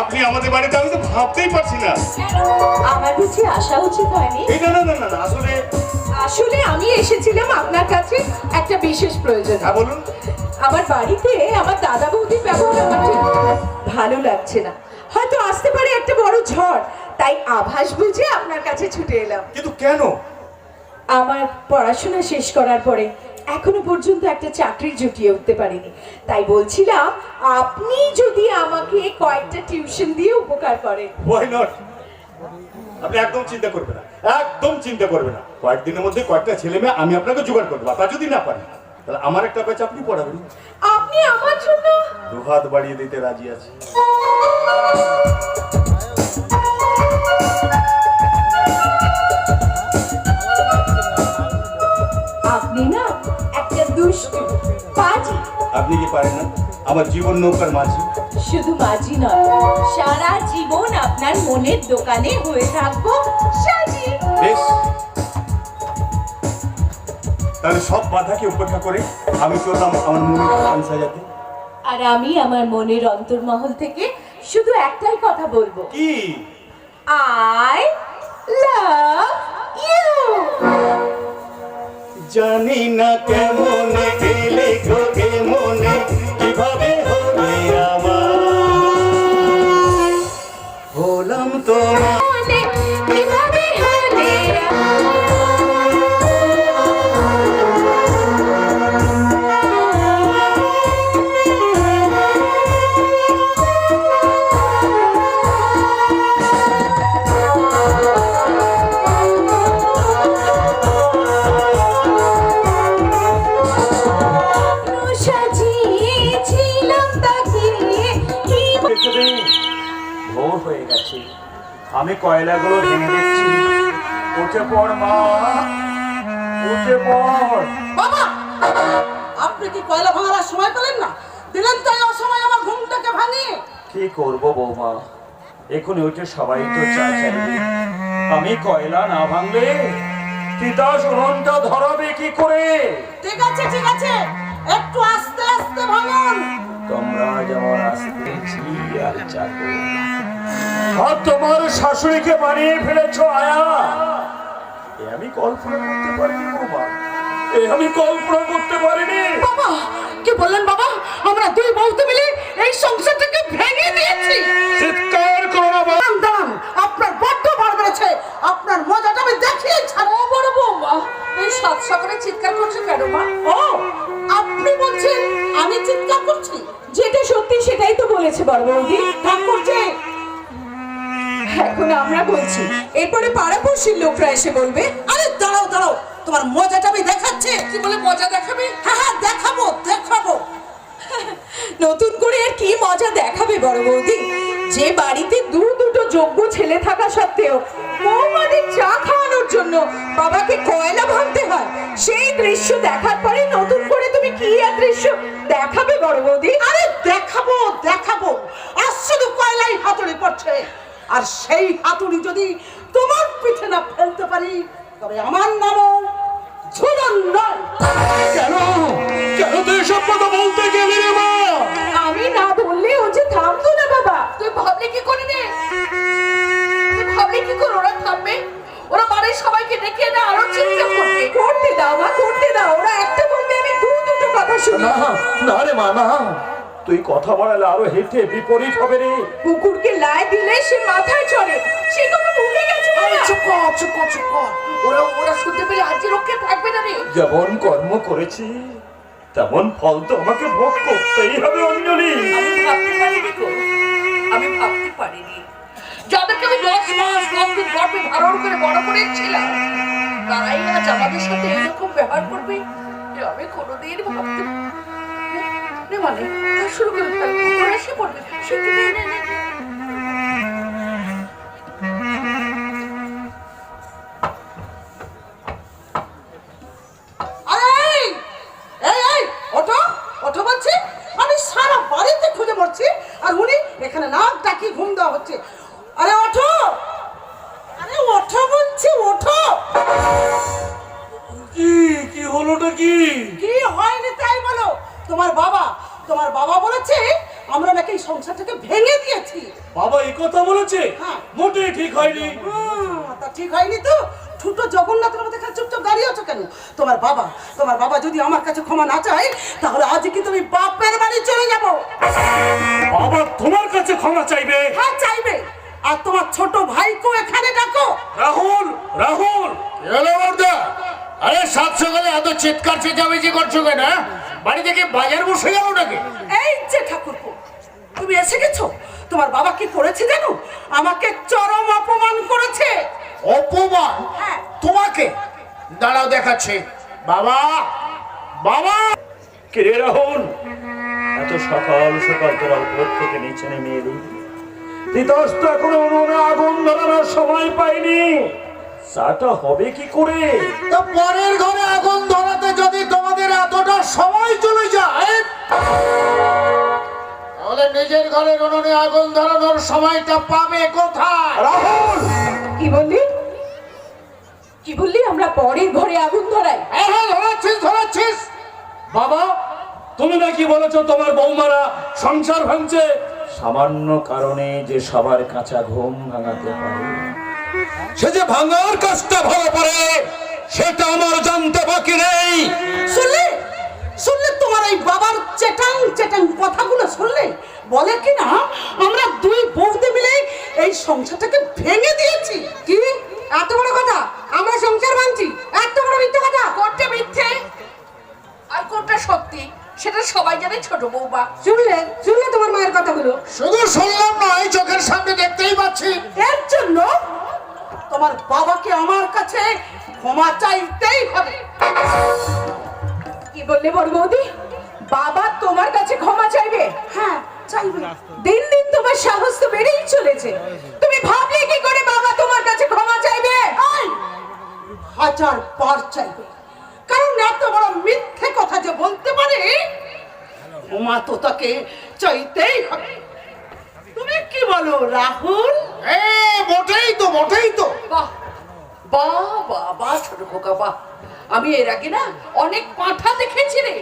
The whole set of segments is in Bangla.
আপনি আমাদের বাড়িতে আমি তো ভাবতেই পারছি না। আমার বুঝি আসা উচিত হয়নি? এই না না না না না, আসলে আসলে আমি এসেছিলাম আপনার কাছে একটা বিশেষ প্রয়োজন। হ্যাঁ বলুন। আমার বাড়িতে আমার দাদা বৌদির ব্যবহার আমার ঠিক ভালো লাগছে না। হয়তো আসতে পারে একটা বড় ঝড় তাই আভাস বুঝে আপনার কাছে ছুটে এলাম। কিন্তু কেন? আমার পড়াশোনা শেষ করার পরে এখনও পর্যন্ত একটা চাকরি জুটিয়ে উঠতে পারিনি। তাই বলছিলাম আপনি যদি আমাকে কয়েকটা টিউশন দিয়ে উপকার করেন। ওয়াই নট আপনি একদম চিন্তা করবেন না একদম চিন্তা করবেন না। কয়েকদিনের মধ্যে কয়েকটা ছেলে মেয়ে আমি আপনাকে জোগাড় করব তা যদি না পারি তাহলে আমার একটা ব্যাচ আপনি পড়াবেন। আপনি আমার জন্য দু হাত বাড়িয়ে দিতে রাজি আছি। দুষ্টু পাজি। আপনি কি পারেন না? আমার জীবন নৌকার মাঝি। শুধু মাঝি নয় সারা জীবন আপনার মনের দোকানে হয়ে থাকব সাজি। বেশ। তাহলে সব বাধাকে উপেক্ষা করে আমি চললাম আমার মনের গান সাজাতে। আর আমি আমার মনের অন্তর্মহল থেকে শুধু একটাই কথা বলব। কি? I love you. জানি না কেমন এলে গো মনে কীভাবে হবে আমার? হলাম তোমার আমি কয়লাগুলো ভেঙে দিচ্ছি। উঠে পড় মা। উঠে পড়। বাবা আপনি কি কয়লা ভাঙার সময় পেলেন না? দিলেন তাই অসময় আমার ঘুমটাকে ভাঙিয়ে। কি করব বৌমা? এখন উঠে সবাই তো চা চাইবে আমি কয়লা না ভাঙলে তিতাস উনুনটা ধরাবে কি করে? ঠিক আছে ঠিক আছে। একটু আস্তে আস্তে ভাঙুন। তোমরা যেমন আর যাব আর তোমার শাশুড়িকে বানিয়ে ফেলেছো আয়া। এ আমি কল্পনা করতে পারিনি বৌমা। এ আমি কল্পনা করতে পারিনি। বাবা কি বললেন বাবা? আমরা দুই বউতে মিলে এই সংসারটাকে ভেঙে দিয়েছি। চিৎকার করো না বাবা। দাঁড়ান আপনার বড্ড বার বেড়েছে। আপনার মজাটা আমি দেখিয়ে ছাড়বো। বড় বৌমা এই সাত সকালে চিৎকার করছে কেন মা? ও আপনি বলছেন আমি চিৎকার করছি? যেটা সত্যি সেটাই তো বলেছে বড় বৌদি কাম করছে এখন আমরা বলছি এরপরে পাড়াপড়শির লোকরা এসে বলবে আরে দাঁড়াও দাঁড়াও তোমার মজাটা আমি দেখাচ্ছি। কি বলে মজা দেখাবে? হ্যাঁ হ্যাঁ দেখাবো দেখাবো। নতুন করে আর কি মজা দেখাবে বড় বৌদি? যে বাড়িতে দু দুটো যোগ্য ছেলে থাকা সত্ত্বেও বৌমাদের চা খাওয়ানোর জন্য বাবাকে কয়লা ভাঙতে হয় সেই দৃশ্য দেখার পরে নতুন করে তুমি কি আর দৃশ্য দেখাবে বড় বৌদি আরে দেখাবো দেখাবো আর শুধু কয়লাই হাতুড়ি পড়ছে আর সেই হাতুড়ি যদি তোমার পিঠে না ফেলতে পারি, তবে আমার নামও ঝুলন নয়। কেন? কেন তুই এসব কথা বলতে গেলি মা? তুই কথা বাড়ালে আরও হেঁটে বিপরীত হবে রে। কুকুরকে লাই দিলে সে মাথায় চড়ে। সে কোনো ভুলে গেছে চুপ কর চুপ কর চুপ কর। ওরা ওরা শুনতে পেলে আজ রক্ষে থাকবে না রে। যেমন কর্ম করেছি তেমন ফল তো আমাকে ভোগ করতেই হবে অঞ্জলি। আমি ভাবতে পারিনি গো। আমি ভাবতে পারিনি। যাদেরকে আমি দশ মাস দশ দিন গর্ভে ধারণ করে বড় করেছিলাম তারাই আজ আমাদের সাথে এরকম ব্যবহার করবে আমি কোনোদিন ভাবতে নে মানে শুরু করে এসে পড়বে। আমি সারা বাড়িতে খুঁজে মরছি আর উনি এখানে নাক ডাকি ঘুম দেওয়া হচ্ছে। এই সংসারটাকে ভেঙে দিয়েছি। বাবা এই কথা বলেছে? হ্যাঁ। মোটেই ঠিক হয়নি। তা ঠিক হয়নি তো? ছোট জগন্নাথের মধ্যে খালি চুপচাপ দাঁড়িয়ে আছো কেন? তোমার বাবা তোমার বাবা যদি আমার কাছে ক্ষমা না চায় তাহলে আজ কি তুমি বাপের বাড়ি চলে যাব? বাবা তোমার কাছে ক্ষমা চাইবে। হ্যাঁ চাইবে। আর তোমার ছোট ভাইকেও এখানে ডাকো। রাহুল রাহুল। এলো বর্দা। আরে সাত সকালে এত চিৎকার চেঁচামেচি করছ কেন হ্যাঁ? বাড়ি থেকে বাজার বসে গেল নাকি? এই যে ঠাকুরপো তুমি এসে গেছো? তোমার বাবা কি করেছে জানো? আমাকে চরম অপমান করেছে। অপমান? হ্যাঁ। তোমাকে? দাঁড়াও দেখাচ্ছে। বাবা! বাবা! কে রাহুল? এত সকাল সকাল তোরা উপর থেকে নিচে নেমে এলি। তিতস তো এখনও উনুনে আগুন ধরানোর সময় পাইনি। চাটা হবে কি করে? তো পরের ঘরে আগুন ধরাতে যদি তোমাদের এতটা ঘরের উনুনে আগুন ধরানোর সময়টা পাবে কোথায়? রাহুল! কি বললি? কি বললি? আমরা পরের ঘরে আগুন ধরাই। হ্যাঁ হ্যাঁ ধরাচ্ছিস ধরাচ্ছিস বাবা তুমি নাকি বলেছ তোমার বৌমারা সংসার ভাঙছে? সামান্য কারণে যে সবার কাঁচা ঘুম ভাঙাতে পারে। সে যে ভাঙার কাজটা ভালো পারে সেটা আমার জানতে বাকি নেই। শুনলে? শুনলে তোমার এই বাবার চেটাং চেটাং কথাগুলো শুনলে? বলে কি না আমরা দুই বউতে মিলে এই সংসারটাকে ভেঙে দিয়েছি। কি? এত বড় কথা? আমরা সংসার ভাঙছি? এত বড় মিথ্যে কথা? কোনটা মিথ্যে? আর কোনটা সত্যি? সেটা সবাই জানে ছোট বৌমা। শুনলে? শুনলে তোমার মায়ের কথাগুলো? শুধু শুনলাম নয় চোখের সামনে দেখতেই পাচ্ছি। এর জন্য তোমার বাবাকে আমার কাছে ক্ষমা চাইতেই হবে। কি বললে বড় বৌদি? বাবা তোমার কাছে ক্ষমা চাইবে? হ্যাঁ। চাইবে। দিন দিন তোমার সাহস তো বেড়েই চলেছে। তুমি ভাবলে কি করে বাবা তোমার কাছে ক্ষমা চাইবে? হাজার বার চাইবে। কারণ এত বড় মিথ্যে কথা যে বলতে পারে ক্ষমা তো তাকে চাইতেই হবে। তুমি কি বলো রাহুল? এ মোটেই তো মোটেই তো। বাহ বাহ বাহ বাহ ছোট খোকা বাহ। আমি এর আগে না অনেক পাঁঠা দেখেছি রে।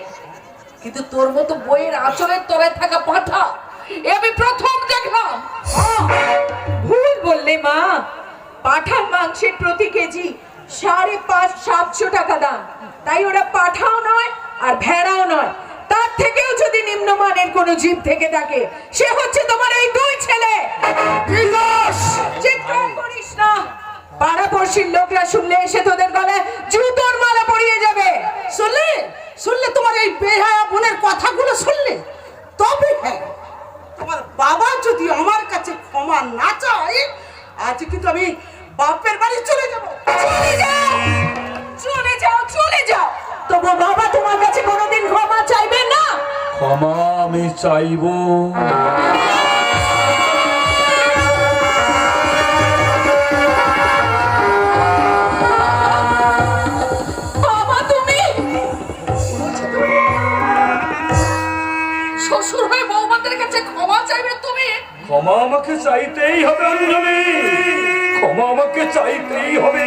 কিন্তু তোর মতো বইয়ের আঁচলের তলায় থাকা পাঁঠা পাঠার মাংসের প্রতি কেজি সাড়ে পাঁচ, সাতশো টাকা দাম। তাই ওরা পাঠাও নয় আর ভেড়াও নয়। তার থেকেও যদি নিম্নমানের কোনো জীব থেকে থাকে, সে হচ্ছে তোমার এই দুই ছেলে। ক্ষমা আমি চাইব ক্ষমা চাইবে ক্ষমা আমাকে চাইতেই হবে অঞ্জলি। ক্ষমা আমাকে চাইতেই হবে।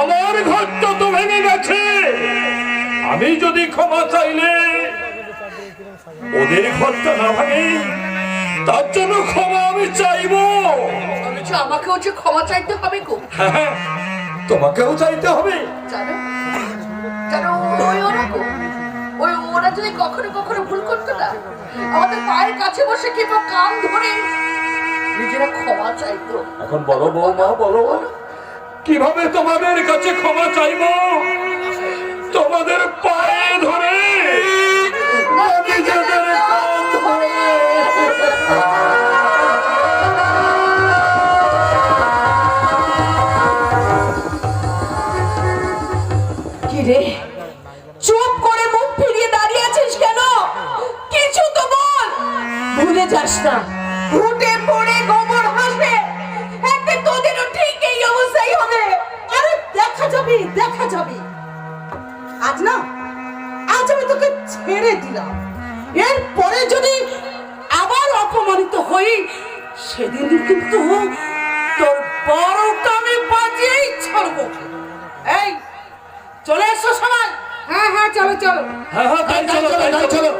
আমার ঘরটা তো ভেঙে গেছে। আমি যদি ক্ষমা চাইলে ওদের ঘরটা না ভাঙে তার জন্য ক্ষমা আমি চাইব। অথচ আমাকেও যে ক্ষমা চাইতে হবে গো। হ্যাঁ তোমাকেও চাইতে হবে। জানো জানো ওই ওরা গো ওই ওরা যদি কখনো কখনো ভুল করতো না আমাদের পায়ের কাছে বসে কিংবা কান ধরে নিজেরা ক্ষমা চাইতো। এখন বলো বৌমা বলো। কীভাবে তোমাদের কাছে ক্ষমা চাইব? তোমাদের পায়ে ধরে রে। চুপ করে মুখ ফিরিয়ে দাঁড়িয়ে আছিস কেন? কিছু তো বল। ভুলে যাস না। ঘুটে পড়ে গোবর হাসবে। একদিন তোদেরও ঠিক এই অবস্থাই হবে। আরে দেখা যাবে দেখা যাবে। আজ না, আজ আমি তোকে ছেড়ে দিলাম। এরপরে যদি আবার অপমানিত হই সেদিন কিন্তু তোর বড়টা আমি বাজিয়েই ছাড়বো। এই চলে এসো সবাই। হ্যাঁ হ্যাঁ চলো চলো। হ্যাঁ হ্যাঁ চলো চলো তাই চলো।